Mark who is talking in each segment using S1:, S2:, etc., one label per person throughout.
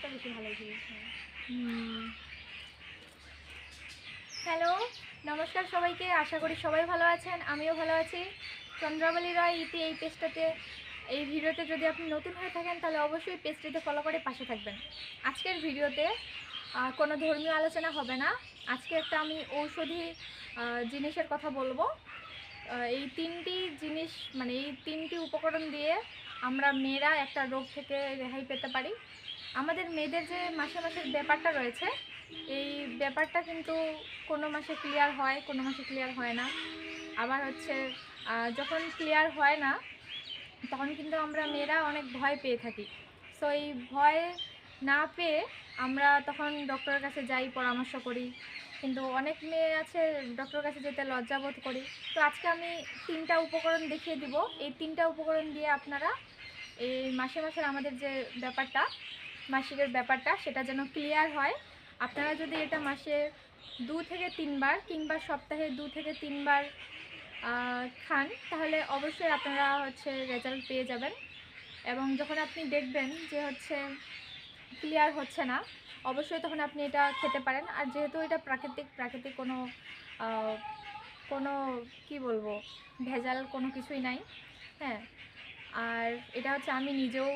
S1: আওয়াজটা বেশি ভালো হয়েছে হ্যালো নমস্কার সবাইকে আশা করি সবাই ভালো আছেন আমিও ভালো আছি। চন্দ্রাবলী রায় ইতি এই পেজটাতে এই ভিডিওতে যদি আপনি নতুন হয়ে থাকেন তাহলে অবশ্যই পেজটিতে ফলো করে পাশে থাকবেন। আজকের ভিডিওতে কোনো ধর্মীয় আলোচনা হবে না। আজকে একটা আমি ঔষধি জিনিসের কথা বলব। এই তিনটি জিনিস মানে এই তিনটি উপকরণ দিয়ে আমরা মেয়েরা একটা রোগ থেকে রেহাই পেতে পারি। আমাদের মেয়েদের যে মাসে মাসের ব্যাপারটা রয়েছে, এই ব্যাপারটা কিন্তু কোনো মাসে ক্লিয়ার হয়, কোনো মাসে ক্লিয়ার হয় না। আবার হচ্ছে যখন ক্লিয়ার হয় না, তখন কিন্তু আমরা মেয়েরা অনেক ভয় পেয়ে থাকি। সো এই ভয় না পেয়ে আমরা তখন ডক্টরের কাছে যাই, পরামর্শ করি। কিন্তু অনেক মেয়ে আছে ডক্টরের কাছে যেতে লজ্জাবোধ করি। তো আজকে আমি তিনটা উপকরণ দেখিয়ে দিব। এই তিনটা উপকরণ দিয়ে আপনারা এই মাসে মাসের আমাদের যে ব্যাপারটা মাসিকের ব্যাপারটা সেটা যেন ক্লিয়ার হয়। আপনারা যদি এটা মাসে দু থেকে তিনবার কিংবা সপ্তাহে দু থেকে তিনবার খান, তাহলে অবশ্যই আপনারা হচ্ছে রেজাল্ট পেয়ে যাবেন। এবং যখন আপনি দেখবেন যে হচ্ছে ক্লিয়ার হচ্ছে না, অবশ্যই তখন আপনি এটা খেতে পারেন। আর যেহেতু এটা প্রাকৃতিক প্রাকৃতিক কোনো কোনো কি বলব, ভেজাল কোনো কিছুই নাই হ্যাঁ। আর এটা হচ্ছে আমি নিজেও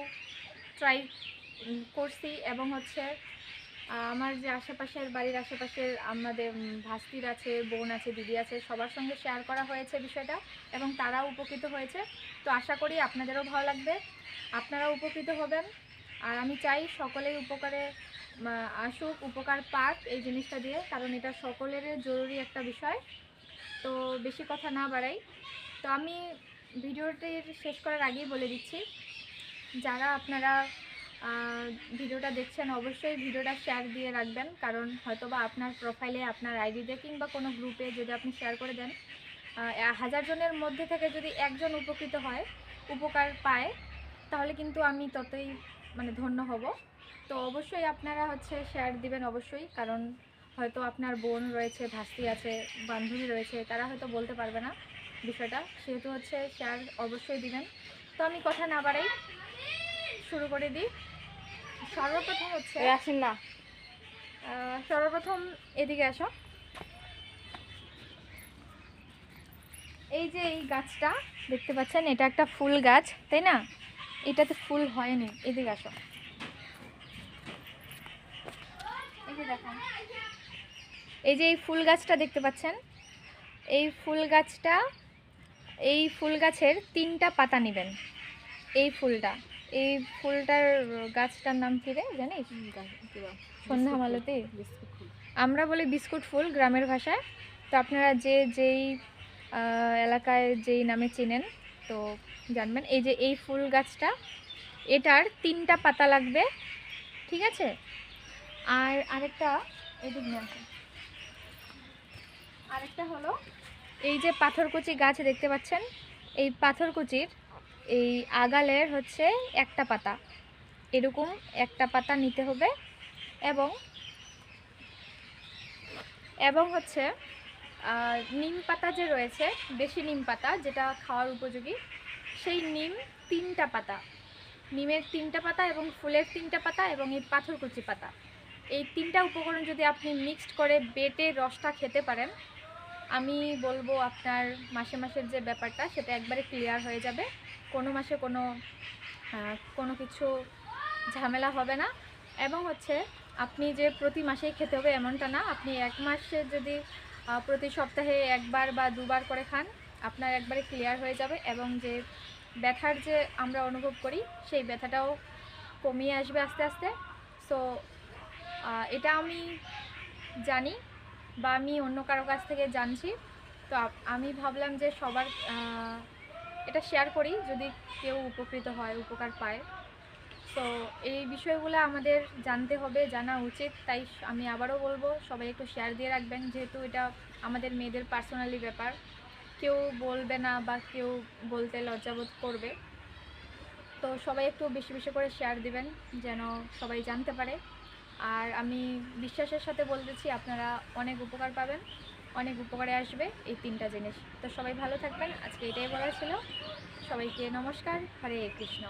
S1: ট্রাই করছি এবং হচ্ছে আমার যে আশেপাশের বাড়ির আশেপাশের আমাদের ভাস্তির আছে, বোন আছে, দিদি আছে, সবার সঙ্গে শেয়ার করা হয়েছে বিষয়টা এবং তারাও উপকৃত হয়েছে। তো আশা করি আপনাদেরও ভালো লাগবে, আপনারাও উপকৃত হবেন। আর আমি চাই সকলেই উপকারে আসুক, উপকার পাক এই জিনিসটা দিয়ে, কারণ এটা সকলের জরুরি একটা বিষয়। তো বেশি কথা না বাড়াই। তো আমি ভিডিওটির শেষ করার আগেই বলে দিচ্ছি, যারা আপনারা ভিডিওটা দেখছেন অবশ্যই ভিডিওটা শেয়ার দিয়ে রাখবেন। কারণ হয়তোবা আপনার প্রোফাইলে আপনার আইডিতে কিংবা কোনো গ্রুপে যদি আপনি শেয়ার করে দেন হাজার জনের মধ্যে থেকে যদি একজন উপকৃত হয়, উপকার পায়, তাহলে কিন্তু আমি ততই মানে ধন্য হব। তো অবশ্যই আপনারা হচ্ছে শেয়ার দিবেন অবশ্যই, কারণ হয়তো আপনার বোন রয়েছে, ভাস্তি আছে, বান্ধবী রয়েছে, তারা হয়তো বলতে পারবে না বিষয়টা। সেহেতু হচ্ছে শেয়ার অবশ্যই দিবেন। তো আমি কথা না বাড়াই, শুরু করে দিই। সর্বপ্রথম হচ্ছে
S2: আসেন না।
S1: সর্বপ্রথম এদিকে আসো। এই যে এই গাছটা দেখতে পাচ্ছেন এটা একটা ফুল গাছ তাই না? এটাতে ফুল হয়নি এদিকে আসো। এই যে দেখেন এই যে এই ফুল গাছটা দেখতে পাচ্ছেন এই ফুল গাছটা এই ফুল গাছের তিনটা পাতা নেবেন। এই ফুলটা। এই ফুলটার গাছটার নাম কি রে জানিস? সন্ধ্যা মালতী। আমরা বলি বিস্কুট ফুল গ্রামের ভাষায়। তো আপনারা যে যেই এলাকায় যেই নামে চেনেন, তো জানবেন। এই যে এই ফুল গাছটা, এটার তিনটা পাতা লাগবে। ঠিক আছে? আর আরেকটা, এদিক। আরেকটা হলো, এই যে পাথরকুচি গাছ দেখতে পাচ্ছেন? এই পাথরকুচির এই আগালের হচ্ছে একটা পাতা। এরকম একটা পাতা নিতে হবে এবং এবং হচ্ছে নিম পাতা যে রয়েছে বেশি নিম পাতা যেটা খাওয়ার উপযোগী, সেই নিম তিনটা পাতা। নিমের তিনটা পাতা এবং ফুলের তিনটা পাতা এবং এই পাথরকুচি পাতা। এই তিনটা উপকরণ যদি আপনি মিক্সড করে বেটে রসটা খেতে পারেন আমি বলব আপনার মাসে মাসের যে ব্যাপারটা, সেটা একবারে ক্লিয়ার হয়ে যাবে। কোনো মাসে কোনো কোনো কিছু ঝামেলা হবে না। এবং হচ্ছে, আপনি যে প্রতি মাসেই খেতে হবে এমনটা না, আপনি এক মাসে যদি প্রতি সপ্তাহে একবার বা দুবার করে খান, আপনার একবারে ক্লিয়ার হয়ে যাবে। এবং যে ব্যথার যে আমরা অনুভব করি, সেই ব্যথাটাও কমিয়ে আসবে আস্তে আস্তে। সো এটা আমি জানি বা আমি অন্য কারও কাছ থেকে জানছি, তো আমি ভাবলাম যে সবার এটা শেয়ার করি যদি কেউ উপকৃত হয়, উপকার পায়। তো এই বিষয়গুলো আমাদের জানতে হবে, জানা উচিত। তাই আমি আবারও বলব, সবাই একটু শেয়ার দিয়ে রাখবেন, যেহেতু এটা আমাদের মেয়েদের পার্সোনালি ব্যাপার। কেউ বলবে না বা কেউ বলতে লজ্জাবোধ করবে। তো সবাই একটু বেশি বেশি করে শেয়ার দিবেন, যেন সবাই জানতে পারে। আর আমি বিশ্বাসের সাথে বলতেছি আপনারা অনেক উপকার পাবেন, অনেক উপকারে আসবে এই তিনটা জিনিস। তো সবাই ভালো থাকবেন। আজকে এটাই বলার ছিল। সবাইকে নমস্কার। হরে কৃষ্ণ।